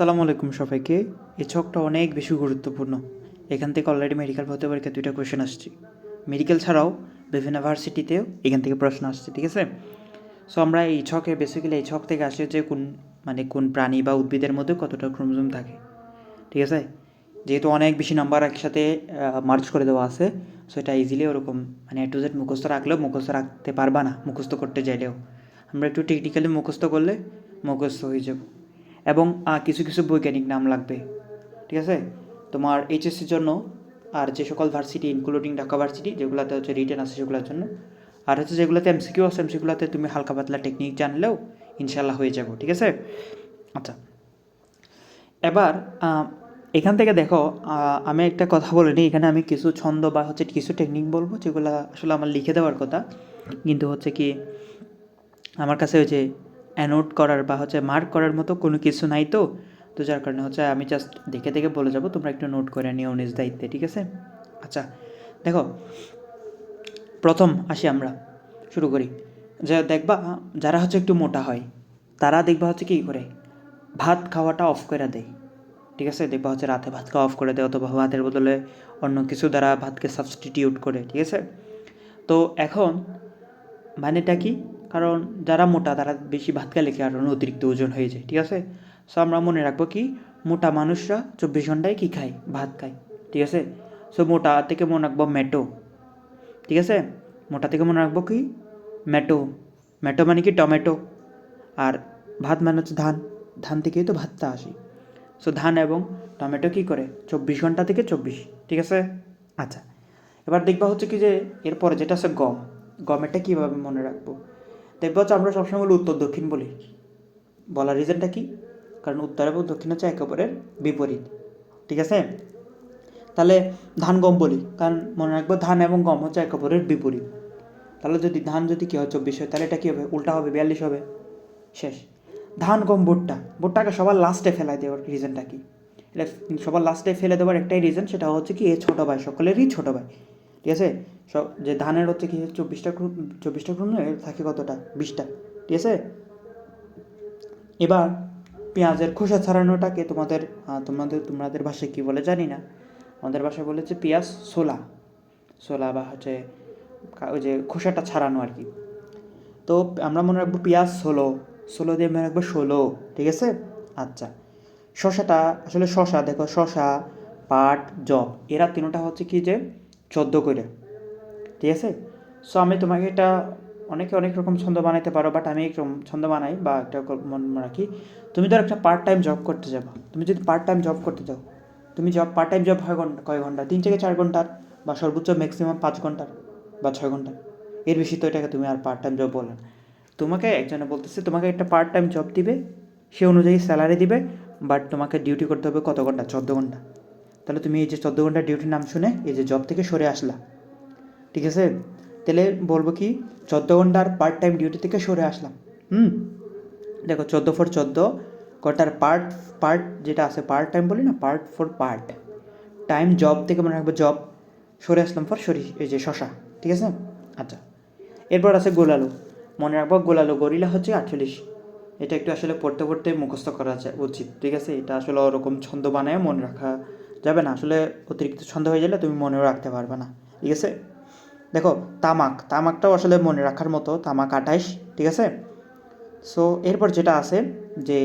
আসসালামু আলাইকুম সবাইকে। এই ছকটা অনেক বেশি গুরুত্বপূর্ণ। এখান থেকে অলরেডি মেডিকেল ভর্তি পরীক্ষা দুইটা কোয়েশন আসছে। মেডিকেল ছাড়াও বিভিন্ন ভার্সিটিতেও এখান থেকে প্রশ্ন আসছে, ঠিক আছে? সো আমরা এই ছকে বেসিক্যালি এই ছক থেকে আসে যে কোন মানে কোন প্রাণী বা উদ্ভিদের মধ্যে কতটা ক্রোমোজোম থাকে, ঠিক আছে? যেহেতু অনেক বেশি নাম্বার একসাথে মার্চ করে দেওয়া আছে সো এটা ইজিলি ওরকম মানে টু জেড মুখস্থ রাখলেও মুখস্থ রাখতে পারবা না, মুখস্থ করতে চাইলেও। আমরা একটু টেকনিক্যালি মুখস্থ করলে মুখস্থ হয়ে যাব। এবং কিছু কিছু বৈজ্ঞানিক নাম লাগবে। ঠিক আছে? তোমার এইচএসসির জন্য আর যে সকল ভার্সিটি ইনক্লুডিং ঢাকা ভার্সিটি যেগুলোতে হচ্ছে রিটার্ন আছে সেগুলোর জন্য। আর হচ্ছে যেগুলোতে এমসিকিউ আছে এমসিকিউলাতে তুমি হালকা পাতলা টেকনিক জানলেও ইনশাল্লাহ হয়ে যাব, ঠিক আছে? আচ্ছা। এবার এখান থেকে দেখো আমি একটা কথা বলে নিই। এখানে আমি কিছু ছন্দ বা হচ্ছে কিছু টেকনিক বলব যেগুলো আসলে আমার লিখে দেওয়ার কথা। কিন্তু হচ্ছে কি, আমার কাছে ওই যে অ্যানোট করার বা হচ্ছে মার্ক করার মতো কোনো কিছু নাই তো। তো যার কারণে হচ্ছে আমি জাস্ট দেখে দেখে বলে যাব, তোমরা একটু নোট করে নিও নিজ দায়িত্বে, ঠিক আছে? আচ্ছা দেখো, প্রথম আসি আমরা, শুরু করি। যে দেখবা, যারা হচ্ছে একটু মোটা হয়, তারা দেখবা হচ্ছে কী করে? ভাত খাওয়াটা অফ করে দেয়, ঠিক আছে? দেখবা হচ্ছে রাতে ভাত খাওয়া অফ করে দেয় অথবা ভাতের বদলে অন্য কিছু দ্বারা ভাতকে সাবস্টিটিউট করে, ঠিক আছে? তো এখন মানেটা কি? কারণ যারা মোটা, তারা বেশি ভাত খেলে কারণ অতিরিক্ত ওজন হয়ে যায়, ঠিক আছে? সো আমরা মনে রাখব কি, মোটা মানুষরা চব্বিশ ঘন্টায় কী খায়? ভাত খায়, ঠিক আছে? সো মোটা থেকে মনে রাখব মেটো ঠিক আছে? মোটা থেকে মনে রাখব কি? মেটো মেটো মানে কি? টমেটো, আর ভাত মানে হচ্ছে ধান ধান থেকেই তো ভাতটা আসে। সো ধান এবং টমেটো কী করে? চব্বিশ ঘণ্টা থেকে চব্বিশ, ঠিক আছে? আচ্ছা এবার দেখবা হচ্ছে কি যে, এরপরে যেটা আছে গম, গমেরটা কীভাবে মনে রাখব? দেখবা হচ্ছে আমরা সবসময় বলি উত্তর দক্ষিণ বলি। বলার রিজনটা কি? কারণ উত্তর এবং দক্ষিণ হচ্ছে একে অপরের বিপরীত। ঠিক আছে? তাহলে ধান, গম বলি। কারণ মনে রাখব ধান এবং গম হচ্ছে একে অপরের বিপরীত। তাহলে যদি ধান যদি কী হয় চব্বিশ হয়, তাহলে এটা কী হবে? উল্টা হবে, বিয়াল্লিশ হবে। শেষ। ধান, গম, ভুট্টা। ভুট্টাকে সবার লাস্টে ফেলাই দেওয়ার রিজনটা কি? এটা সবার লাস্টে ফেলে দেওয়ার একটাই রিজন সেটা হচ্ছে কি, এ ছোটো ভাই, সকলেরই ছোটো ভাই। ঠিক আছে? সব যে ধানের হচ্ছে কি চব্বিশটা ক্রম চব্বিশটা ক্রম নয়, থাকে কতটা? বিশটা। ঠিক আছে? এবার পেঁয়াজের খোসা ছাড়ানোটাকে তোমাদের তোমাদের তোমাদের ভাষায় কী বলে জানি না। আমাদের ভাষায় বলেছে পেঁয়াজ সোলা সোলা বা হচ্ছে ওই যে খোসাটা ছাড়ানো আর কি। তো আমরা মনে রাখব পেঁয়াজ ষোলো। ষোলো দিয়ে মনে রাখব ষোলো। ঠিক আছে? আচ্ছা। শশাটা আসলে শশা দেখো শশা পাট জব এরা তিনটা হচ্ছে কি যে চোদ্দ করে, ঠিক আছে? সো আমি তোমাকে এটা অনেকে অনেক রকম ছন্দ বানাইতে পারো বাট আমি একরকম ছন্দ বানাই বা একটা মনে রাখি। তুমি ধর একটা পার্ট টাইম জব করতে যাব। তুমি যদি পার্ট টাইম জব করতে যাও, তুমি জব পার্ট টাইম জব হয় ঘণ্টা, কয় ঘণ্টা? তিন থেকে চার ঘণ্টার বা সর্বোচ্চ ম্যাক্সিমাম পাঁচ ঘণ্টার বা ছয় ঘণ্টার। এর বেশি তো এটাকে তুমি আর পার্ট টাইম জব বলো তোমাকে একজনে বলতেছে, তোমাকে একটা পার্ট টাইম জব দিবে, সে অনুযায়ী স্যালারি দিবে বাট তোমাকে ডিউটি করতে হবে কত ঘণ্টা? চোদ্দ ঘণ্টা। তাহলে তুমি এই যে চোদ্দ ঘণ্টা ডিউটির নাম শুনে এই যে জব থেকে সরে আসলা। ঠিক আছে? তাহলে বলব কি, চোদ্দ ঘণ্টার পার্ট টাইম ডিউটি থেকে সরে আসলাম। হুম? দেখো, চোদ্দ ফর চোদ্দ, কটার পার্ট পার্ট যেটা আছে পার্ট টাইম বলি না part for part time job থেকে মনে রাখব জব সরে আসলাম ফর সরি, এই যে শশা। ঠিক আছে? আচ্ছা। এরপর আছে গোলালো। মনে রাখব গোলালো গরিলা হচ্ছে আটচল্লিশ। এটা একটু আসলে পড়তে পড়তে মুখস্থ করা উচিত। ঠিক আছে? এটা আসলে ওরকম ছন্দ বানায় মনে রাখা যাবে না, আসলে অতিরিক্ত ছন্দ হয়ে গেলে তুমি মনেও রাখতে পারবে না, ঠিক আছে? দেখো, তামাক, তামাকটাও আসলে মনে রাখার মতো, তামাক আঠাইশ ঠিক আছে? সো এরপর যেটা আছে যে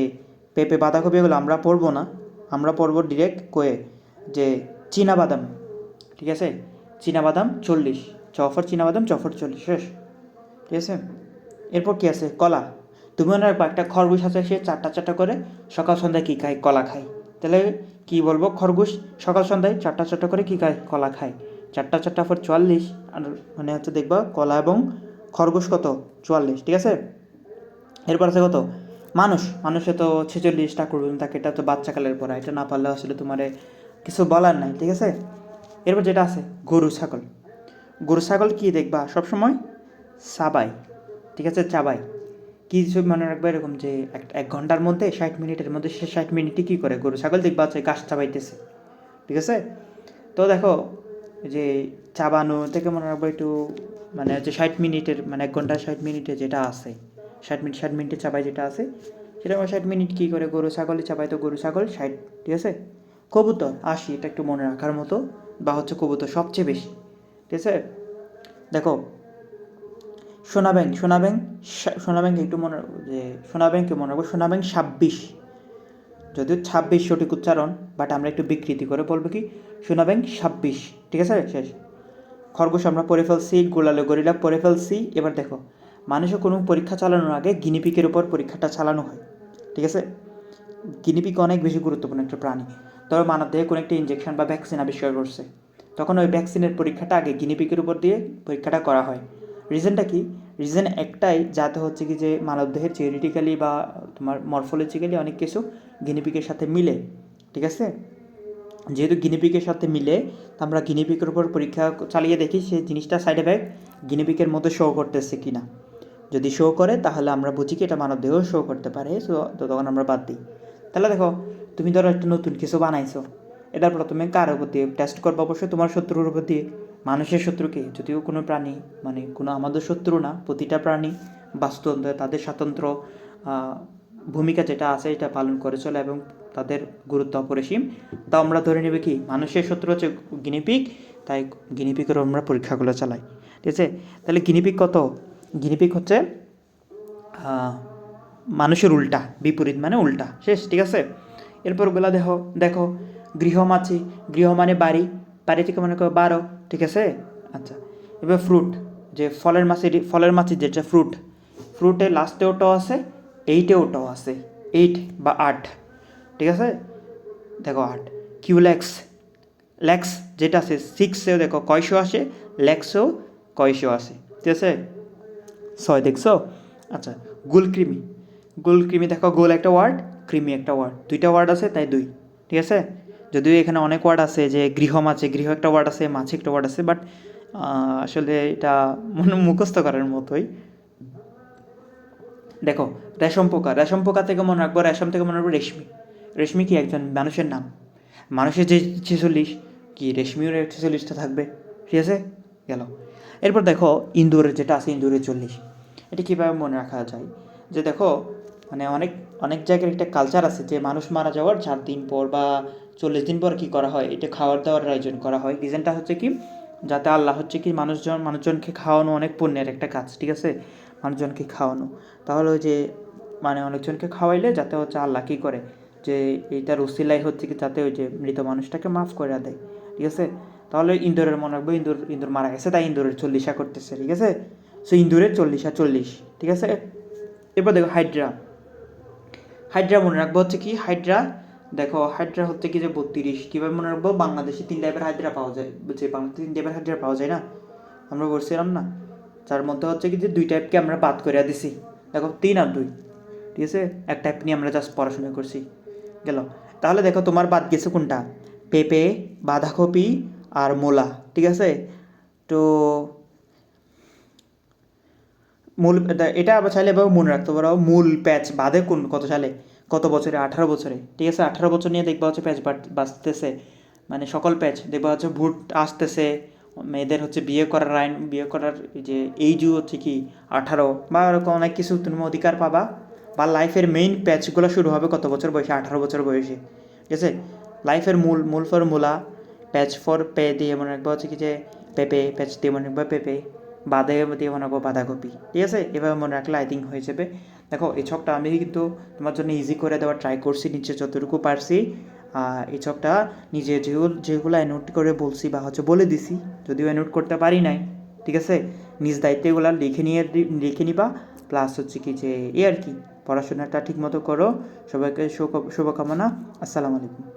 পেঁপে বাঁধাকপি এগুলো আমরা পড়ব না, আমরা পড়ব ডিরেক্ট কয়ে যে চীনা বাদাম ঠিক আছে? চীনা বাদাম চল্লিশ, চফর চীনা বাদাম চফর চল্লিশ, শেষ, ঠিক আছে? এরপর কি আছে? কলা, তুমি মনে একটা খরগোশ আছে, সে চারটা চারটা করে সকাল সন্ধ্যায় কী খায়? কলা খায়। তাহলে কি বলব, খরগোশ সকাল সন্ধ্যায় চারটা চারটা করে কী খায়? কলা খায়। চারটা চারটা ফর চুয়াল্লিশ, আর মানে হচ্ছে দেখবা কলা এবং খরগোশ কত? চুয়াল্লিশ, ঠিক আছে? এরপর আছে কত? মানুষ, মানুষে তো ছেচল্লিশটা করবেন তাকে এটা তো বাচ্চাকালের পড়া, এটা না পারলে আসলে তোমার কিছু বলার নাই, ঠিক আছে? এরপর যেটা আছে, গরু, ছাগল। গরু, ছাগল কী দেখবা? সবসময় সাবাই ঠিক আছে? চাবাই। কি সব মনে রাখবে এরকম যে এক ঘণ্টার মধ্যে ষাট মিনিটের মধ্যে সে ষাট মিনিটই কী করে? গরু, ছাগল দেখবা হচ্ছে গাছ চাবাইতেছে। ঠিক আছে? তো দেখো যে চাবানো থেকে মনে রাখব একটু মানে হচ্ছে ষাট মিনিটের মানে এক ঘণ্টা ষাট মিনিটে যেটা আছে, ষাট মিনিট, ষাট মিনিটে চাবাই যেটা আছে, সেটা আমার ষাট মিনিট কী করে? গরু ছাগল চাপাই তো গরু, ছাগল ষাট, ঠিক আছে? কবুতর, আশি, এটা একটু মনে রাখার মতো, বা হচ্ছে কবুতর সবচেয়ে বেশি, ঠিক আছে? দেখো সোনা ব্যাংক সোনা ব্যাংক সোনা ব্যাংক একটু মনে, যে সোনা ব্যাংকে মনে রাখব সোনা ব্যাংক ছাব্বিশ। যদিও ছাব্বিশ সঠিক উচ্চারণ বাট আমরা একটু বিকৃতি করে বলব কি? সোনা ব্যাংক ছাব্বিশ, ঠিক আছে? শেষ। খরগোশ আমরা পড়ে ফেলছি, গোলালে গরিলা পড়ে ফেলছি। এবার দেখো, মানুষের কোনো পরীক্ষা চালানোর আগে গিনিপিকের উপর পরীক্ষাটা চালানো হয়, ঠিক আছে? গিনিপিক অনেক বেশি গুরুত্বপূর্ণ একটা প্রাণী। ধরো মানব দেহে কোনো একটা ইঞ্জেকশন বা ভ্যাকসিন আবিষ্কার করছে। তখন ওই ভ্যাকসিনের পরীক্ষাটা আগে গিনিপিকের উপর দিয়ে পরীক্ষাটা করা হয়। রিজনটা কি? রিজন একটাই, যাতে হচ্ছে কি যে মানবদেহের থিওরিটিক্যালি বা তোমার মরফোলজিক্যালি অনেক কিছু গিনিপিকের সাথে মিলে, ঠিক আছে? যেহেতু গিনিপিকের সাথে মিলে আমরা গিনিপিকের উপর পরীক্ষা চালিয়ে দেখি সেই জিনিসটা সাইড এফেক্ট গিনিপিকের মধ্যে শো করতেছে কি না যদি শো করে, তাহলে আমরা বুঝি কি এটা মানবদেহ শো করতে পারে তো তখন আমরা বাদ দিই। তাহলে দেখো, তুমি ধরো একটা নতুন কিছু বানাইছো। এটার প্রথমে কার উপর দিয়ে টেস্ট করব, অবশ্যই তোমার শত্রুর উপর দিয়ে মানুষের শত্রুকে যদিও কোনো প্রাণী মানে কোনো আমাদের শত্রু না প্রতিটা প্রাণী বাস্তুতন্ত্রে তাদের স্বাতন্ত্র্য আহ, ভূমিকা যেটা আছে এটা পালন করে চলে এবং তাদের গুরুত্ব অপরিসীম। তা আমরা ধরে নেবে কি মানুষের শত্রু হচ্ছে গিনিপিক তাই গিনিপিকেরও আমরা পরীক্ষাগুলো চালাই। ঠিক আছে? তাহলে গিনিপিক কত? গিনিপিক হচ্ছে মানুষের উল্টা বিপরীত মানে উল্টা। শেষ ঠিক আছে? এরপরগুলা দেখো দেখো গৃহ গৃহমাছি গৃহ মানে বাড়ি বাড়ি থেকে মনে করো বারো ঠিক আছে? আচ্ছা এবার ফ্রুট যে ফলের মাছি ফলের মাছি যেটা ফ্রুট ফ্রুটে লাস্টে ওটাও আছে এইটে ওটাও আছে এইট বা আট, ঠিক আছে? দেখো আট, কিউ ল্যাক্স যেটা আছে সিক্সেও দেখো কয়শো আসে, ল্যাক্সেও কয়শো আসে, ঠিক আছে? ছয় দেখছ? আচ্ছা গোল কৃমি গোল কৃমি দেখো, গোল একটা ওয়ার্ড ক্রিমি একটা ওয়ার্ড দুইটা ওয়ার্ড আছে, তাই দুই, ঠিক আছে? যদিও এখানে অনেক ওয়ার্ড আছে যে গৃহ মাছে, গৃহ একটা ওয়ার্ড আছে, মাছে একটা ওয়ার্ড আছে বাট আসলে এটা মনে মুখস্থ করার মতোই। দেখো, রেশম পোকা। রেশম পোকা থেকে মনে রাখব, রেশম থেকে মনে রাখব রেশমি। রেশমি কি একজন মানুষের নাম? মানুষের যে ছেচল্লিশ, কি রেশমিও ছেচল্লিশটা থাকবে? ঠিক আছে? গেল। এরপর দেখো, ইন্দুরের যেটা আছে, ইন্দুরের চল্লিশ। এটা কীভাবে মনে রাখা যায়? যে দেখো মানে অনেক অনেক জায়গার একটা কালচার আছে যে মানুষ মারা যাওয়ার চার দিন পর বা চল্লিশ দিন পর কি করা হয়? এটা খাওয়ার দাওয়ার আয়োজন করা হয়। রিজনটা হচ্ছে কি? যাতে আল্লাহ হচ্ছে কি মানুষজন, মানুষজনকে খাওয়ানো অনেক পুণ্যের একটা কাজ, ঠিক আছে? মানুষজনকে খাওয়ানো। তাহলে ওই যে মানে অনেকজনকে খাওয়াইলে যাতে হচ্ছে আল্লাহ কী করে? যে এইটার উসিলাই হচ্ছে কি যাতে ওই যে মৃত মানুষটাকে মাফ করে দেয়, ঠিক আছে? তাহলে ইন্দোরের মনে রাখব, ইন্দোর ইন্দোর মারা গেছে, তাই ইন্দোরের চল্লিশা করতেছে, ঠিক আছে? সো ইন্দোরের চল্লিশা চল্লিশ, ঠিক আছে? এরপর দেখো হাইড্রা। হাইড্রা মনে রাখব হচ্ছে কি? হাইড্রা দেখো হাইড্রা হচ্ছে কি যে বত্রিশ, কীভাবে মনে রাখব? বাংলাদেশে তিন টাইপের হাইড্রা পাওয়া যায়। বুঝছি বাংলাদেশে তিন টাইপের হাইড্রা পাওয়া যায় না? আমরা বলছিলাম না। যার মধ্যে হচ্ছে কি যে দুই টাইপকে আমরা বাদ করে দিছি। দেখো, তিন আর দুই। ঠিক আছে? এক টাইপ নিয়ে আমরা জাস্ট পড়াশোনা করছি। গেল। তাহলে দেখো, তোমার বাদ গেছে কোনটা? পেঁপে, বাঁধাকপি আর মোলা। ঠিক আছে? তো মূল, এটা- আবার চাইলে এবার মনে রাখতে পারো। মূল, প্যাচ বাদে কোন, কত সালে? কত বছরে? আঠারো বছরে। ঠিক আছে, আঠারো বছর নিয়ে দেখবা হচ্ছে প্যাচ বাঁচতেছে। মানে সকল প্যাচ। দেখবা হচ্ছে ভোট আসতেছে। মেয়েদের হচ্ছে বিয়ে করার আইন, বিয়ে করার এই যে এইজু হচ্ছে কি আঠারো বা এরকম অনেক কিছু তুমি অধিকার পাবা। বা লাইফের মেইন প্যাচগুলো শুরু হবে কত বছর বয়সে? আঠারো বছর বয়সে। ঠিক আছে? লাইফের মূল মূল ফর মূলা। প্যাচ ফর পে দিয়ে মনে রাখব হচ্ছে কি যে পেঁপে, প্যাচ দিয়ে মনে রাখব পেঁপে। বাদে দিয়ে মনে রাখব বাঁধাকপি। ঠিক আছে? এভাবে মনে রাখলে আই থিঙ্ক হয়ে যাবে। দেখো, এই ছকটা আমি কিন্তু তোমার জন্য ইজি করে দেওয়ার ট্রাই করছি, নিচে যতটুকু পারছি। আর এই ছকটা নিজে যেগুলো যেগুলো নোট করে বলছি বা হচ্ছে বলে দিছি, যদিও নোট করতে পারি নাই, ঠিক আছে? নিজ দায়িত্বে এগুলো লিখে নিয়ে লিখে নিবা প্লাস হচ্ছে কি যে এ আর কি, পড়াশোনাটা ঠিকমতো করো, সবাইকে শুভ শুভকামনা, আসসালামু আলাইকুম।